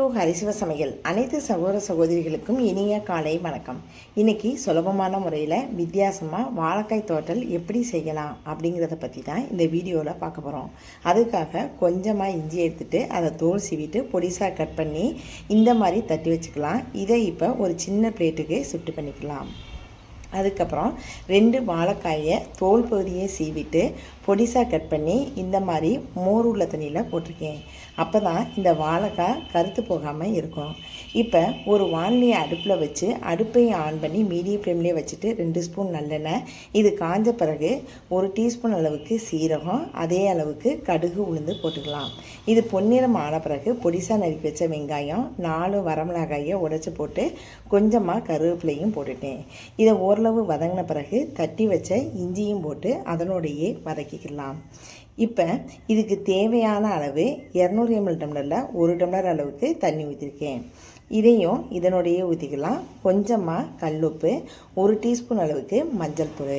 ஹரிசிவ சமையல். அனைத்து சகோதர சகோதரிகளுக்கும் இனிய காலை வணக்கம். இன்னைக்கு சுலபமான முறையில் வித்தியாசமாக வாழைக்காய் தோட்டல் எப்படி செய்யலாம் அப்படிங்கிறத பற்றி தான் இந்த வீடியோவில் பார்க்க போகிறோம் அதுக்காக கொஞ்சமாக இஞ்சி எடுத்துட்டு அதை தோல் சீவிட்டு பொடிசாக கட் பண்ணி இந்த மாதிரி தட்டி வச்சுக்கலாம். இதை இப்போ ஒரு சின்ன பிளேட்டுக்கு சுட்டு பண்ணிக்கலாம். அதுக்கப்புறம் ரெண்டு வாழைக்காயை தோல் பகுதியை சீவிட்டு பொடிசாக கட் பண்ணி இந்த மாதிரி மோர் உள்ள தண்ணியில் போட்டிருக்கேன். அப்போ தான் இந்த வாழைக்காய் கருத்து போகாமல் இருக்கும். இப்போ ஒரு வானிலையை அடுப்பில் வச்சு அடுப்பையும் ஆன் பண்ணி மீடியம் ஃப்ளேம்லேயே வச்சுட்டு ரெண்டு ஸ்பூன் நல்லெண்ணெய் இது காஞ்ச பிறகு ஒரு டீஸ்பூன் அளவுக்கு சீரகம் அதே அளவுக்கு கடுகு உளுந்து போட்டுக்கலாம். இது பொன்னிறம் ஆன பிறகு பொடிசாக நறுக்கி வச்ச வெங்காயம் நாலு வரமிளகாயை உடைச்சி போட்டு கொஞ்சமாக கருவேப்பிலையும் போட்டுட்டேன். இதை ஓரளவு வதங்கின பிறகு தட்டி வச்ச இஞ்சியும் போட்டு அதனோடையே வதக்கிக்கலாம். இப்போ இதுக்கு தேவையான அளவு இரநூறு எம்எல் டம்ளரில் ஒரு டம்ளர் அளவுக்கு தண்ணி ஊற்றிருக்கேன் இதையும் இதனோடையே ஊற்றிக்கலாம் கொஞ்சமாக கல்லுப்பு ஒரு டீஸ்பூன் அளவுக்கு மஞ்சள் தூள்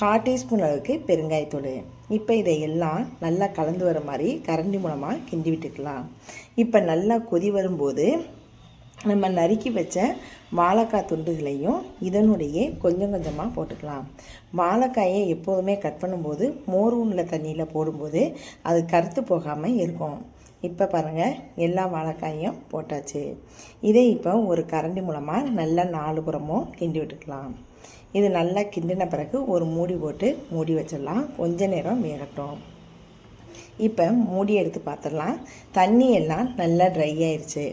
கால் டீஸ்பூன் அளவுக்கு பெருங்காயத்தூள் இப்போ இதை எல்லாம் நல்லா கலந்து வர மாதிரி கரண்டி மூலமாக கிண்டி விட்டுக்கலாம். இப்போ நல்லா கொதி வரும்போது நம்ம நறுக்கி வச்ச வாழைக்காய் துண்டுகளையும் இதனுடைய கொஞ்சம் கொஞ்சமாக போட்டுக்கலாம். வாழைக்காயை எப்போதுமே கட் பண்ணும்போது மோர் உள்ள தண்ணியில் போடும்போது அது கருத்து போகாமல் இருக்கும். இப்போ பாருங்கள் எல்லா வாழைக்காயும் போட்டாச்சு. இதை இப்போ ஒரு கரண்டி மூலமாக நல்லா நாலு புறமும் கிண்டி விட்டுக்கலாம். இது நல்லா கிண்டின பிறகு ஒரு மூடி போட்டு மூடி வச்சிடலாம். கொஞ்ச நேரம் வேகட்டும். இப்போ மூடி எடுத்து பார்த்துடலாம் தண்ணி எல்லாம் நல்லா ட்ரை ஆயிடுச்சு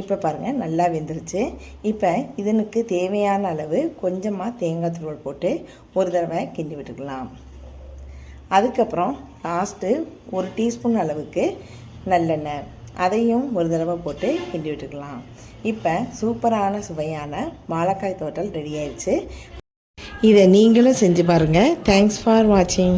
இப்போ பாருங்கள் நல்லா வெந்துருச்சு. இப்போ இதனுக்கு தேவையான அளவு கொஞ்சமாக தேங்காய் துருவல் போட்டு ஒரு தடவை கிண்டி விட்டுக்கலாம். அதுக்கப்புறம் லாஸ்ட்டு ஒரு டீஸ்பூன் அளவுக்கு நல்லெண்ணெய். அதையும் ஒரு தடவை போட்டு கிண்டி விட்டுக்கலாம். இப்போ சூப்பரான சுவையான வாழைக்காய் தோட்டல் ரெடி ஆயிடுச்சு. இதை நீங்களும் செஞ்சு பாருங்கள் தேங்க்ஸ் ஃபார் வாட்சிங்